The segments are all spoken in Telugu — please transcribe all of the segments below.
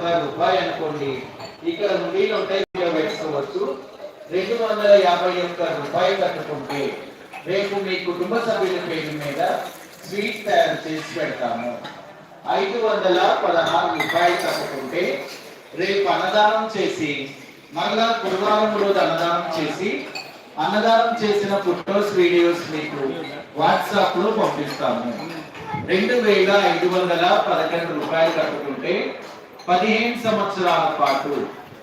ఒక రూపాయలు అనుకోండి. ఇక్కడ నుండీలు ఉంటాయి ఇందులో వేసుకోవచ్చు రెండు వందల యాభై ఒక్క రూపాయలు కట్టుకుంటే రేపు మీ కుటుంబ సభ్యుల పేరు మీద స్వీట్ తయారు చేసి పెడతాము. ఐదు వందల పదహారు రూపాయలు కట్టుకుంటే రేపు అన్నదానం చేసి మరలా గురువారం రోజు అన్నదానం చేసి అన్నదానం చేసిన ఫొటోస్ వీడియోస్ మీకు వాట్సాప్లో పంపిస్తాము. రెండు వేల ఐదు వందల పదకొండు రూపాయలు కట్టుకుంటే పదిహేను సంవత్సరాల పాటు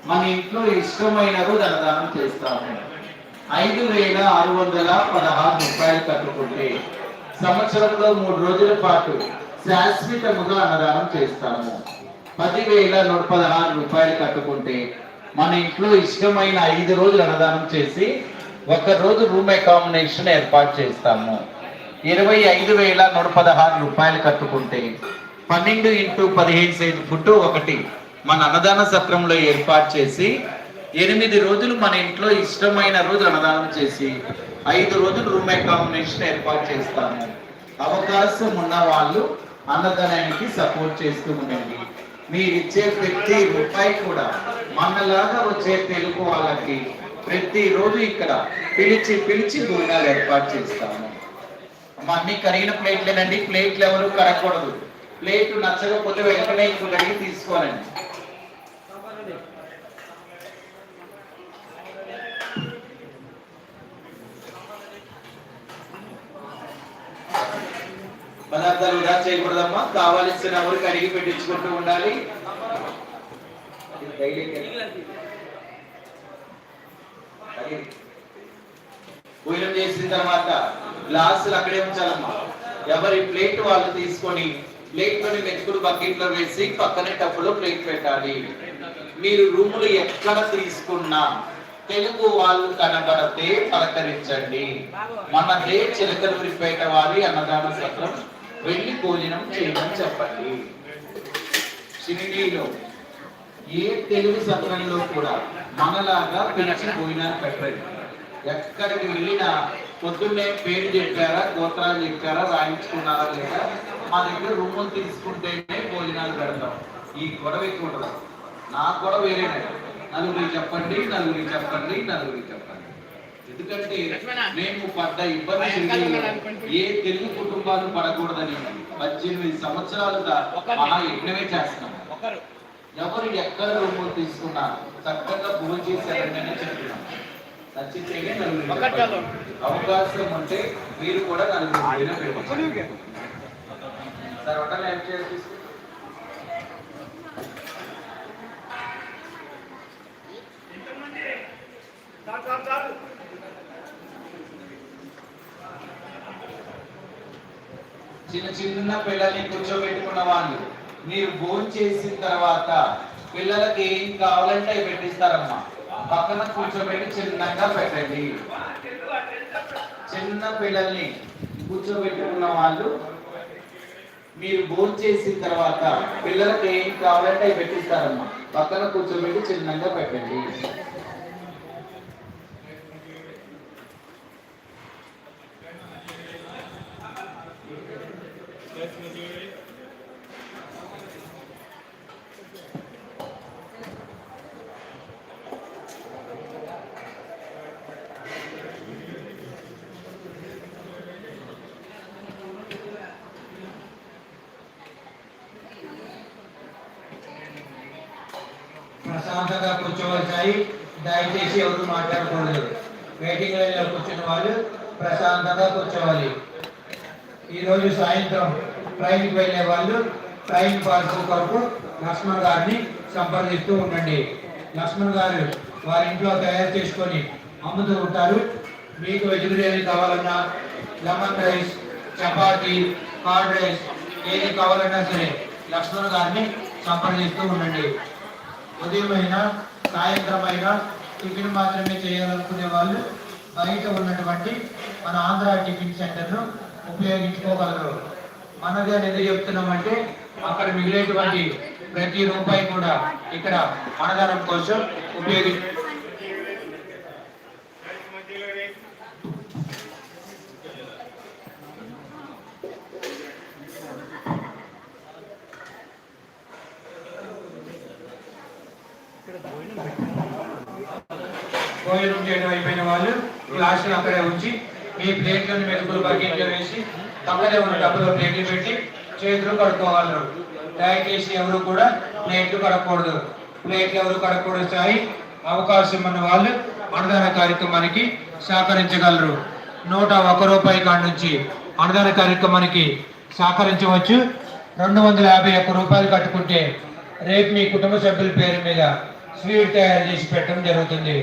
మన ఇంట్లో ఇష్టమైన రోజు అన్నదానం చేస్తాము. ఐదు వేల ఆరు వందల పదహారు రూపాయలు కట్టుకుంటే సంవత్సరంలో మూడు రోజుల పాటు శాశ్వతముగా అన్నదానం చేస్తాము. పదివేల నూట పదహారు రూపాయలు కట్టుకుంటే మన ఇంట్లో ఇష్టమైన ఐదు రోజులు అన్నదానం చేసి ఒక రోజు రూమ్ అకామిడేషన్ ఏర్పాటు చేస్తాము. ఇరవై ఐదు వేల నూట పదహారు రూపాయలు కట్టుకుంటే పన్నెండు ఇంటూ పదిహేను సైజు ఫుడ్ ఒకటి. మన అన్నదాన సత్రంలో ఏర్పాటు చేసి ఎనిమిది రోజులు మన ఇంట్లో ఇష్టమైన రోజు అన్నదానం చేసి ఐదు రోజులు రూమ్ అకామిడేషన్ ఏర్పాటు చేస్తాము. అవకాశం ఉన్న వాళ్ళు అన్నదానానికి సపోర్ట్ చేస్తూ ఉండండి. మీరు ఇచ్చే ప్రతి రూపాయి కూడా మనలాగా వచ్చే తెలుగు వాళ్ళకి ప్రతిరోజు ఇక్కడ పిలిచి పిలిచి భోజనాలు ఏర్పాటు చేస్తాము. మా అన్ని కరిగిన ప్లేట్లేనండి. ప్లేట్లు ఎవరు కరగకూడదు. ప్లేట్ నచ్చకపోతే వెంటనే ఇంకొకటికి తీసుకోవాలండి. పదార్థాలు వృధా చేయకూడదమ్మా. కావాల్సిన ఎవరికి అడిగి పెట్టించుకుంటూ ఉండాలి. భోజనం చేసిన తర్వాత గ్లాసులు అక్కడే ఉంచాలమ్మా. ఎవరి ప్లేట్ వాళ్ళు తీసుకొని ప్లేట్లోని మెతుకుడు బకెట్లో వేసి పక్కనే టప్పులో ప్లేట్ పెట్టాలి. మీరు రూములు ఎక్కడ తీసుకున్నా తెలుగు వాళ్ళు కనబడితే పలకరించండి. మనదే చిలకలూరిపేట వారి అన్నదాన సత్రం వెళ్ళి భోజనం చేయమని చెప్పండి. షిరిడీలో ఏ తెలుగు సత్రంలో కూడా మనలాగా పిలిచి భోజనాలు పెట్టండి. ఎక్కడికి వెళ్ళినా పొద్దున్నే పేరు చెప్పారా గోత్రాలు చెప్పారా రాయించుకున్నారా లేదా? మా దగ్గర రూములు తీసుకుంటేనే భోజనాలు పెడతాం. ఈ గొడవ ఎక్కువ ఉండదు. నా గొడవ వేరేనే. నలుగురికి చెప్పండి నలుగురికి చెప్పండి నలుగురికి చెప్పండి. ఎందుకంటే మేము పడ్డ ఇబ్బంది ఏ తెలుగు కుటుంబాలు పడకూడదని పద్దెనిమిది సంవత్సరాలుగా మహా యజ్ఞమే చేస్తున్నాం. ఎవరు ఎక్కడ రూములు తీసుకున్నా చక్కగా భోజనం చేశారని చెప్తున్నాం. అవకాశం ఉంటే మీరు కూడా నలుగురు తర్వాత పెట్టండి చేసి హోటల్ చిన్న చిన్న పిల్లల్ని కూర్చోబెట్టుకున్న వాళ్ళు మీరు భోజనం చేసిన తర్వాత పిల్లలకి ఏం కావాలంటే అవి పెట్టిస్తారమ్మా. పక్కన కూర్చోబెట్టి చిన్నగా పెట్టండి. చిన్న పిల్లల్ని కూర్చోబెట్టుకున్న వాళ్ళు మీరు భోజనం చేసిన తర్వాత పిల్లలకి ఏం కావాలంటే అవి పెట్టిస్తారమ్మా. పక్కన కూర్చోబెట్టి చిన్నంగా పెట్టండి. ప్రశాంతంగా కూర్చోవచ్చాయి దయచేసి ఎవరు మాట్లాడకూడదు. వెయిటింగ్ లైన్లో కూర్చున్న వాళ్ళు ప్రశాంతంగా కూర్చోవాలి. ఈరోజు సాయంత్రం ట్రైన్కి వెళ్ళే వాళ్ళు ట్రైన్ పార్కు కొరకు లక్ష్మణ్ గారిని సంప్రదిస్తూ ఉండండి. లక్ష్మణ్ గారు వారి ఇంట్లో తయారు చేసుకొని అమ్ముతూ ఉంటారు. మీకు వెజ్ బిర్యానీ కావాలన్నా lemon rice chapati curd rice ఏది కావాలన్నా సరే లక్ష్మణ్ గారిని సంప్రదిస్తూ ఉండండి. ఉదయమైన సాయంత్రమైన టిఫిన్ మాత్రమే చేయాలనుకునే వాళ్ళు బయట ఉన్నటువంటి మన ఆంధ్ర టిఫిన్ సెంటర్ను ఉపయోగించుకోగలరు. మనది అని ఎందుకు చెప్తున్నామంటే అక్కడ మిగిలేటువంటి ప్రతి రూపాయి కూడా ఇక్కడ అన్నదానం కోసం ఉపయోగి భోజనం చేయడం అయిపోయిన వాళ్ళు గ్లాసులు అక్కడే ఉంచి మీ ప్లేట్లను మెతుకులు బకెట్లో వేసి పక్కనే ఉన్న డబ్బులో ప్లేట్లు పెట్టి చేతులు కడుక్కోగలరు దయచేసి ఎవరు కూడా ప్లేట్లు కడకూడదు ప్లేట్లు ఎవరు కడకూడదు సాయి అవకాశం ఉన్న వాళ్ళు అన్నదాన కార్యక్రమానికి సహకరించగలరు. నూట ఒక రూపాయి కాడ నుంచి అన్నదాన కార్యక్రమానికి సహకరించవచ్చు. రెండు వందల యాభై ఒక్క రూపాయలు కట్టుకుంటే రేపు మీ కుటుంబ సభ్యుల పేరు మీద స్వీట్ తయారు చేసి పెట్టడం జరుగుతుంది.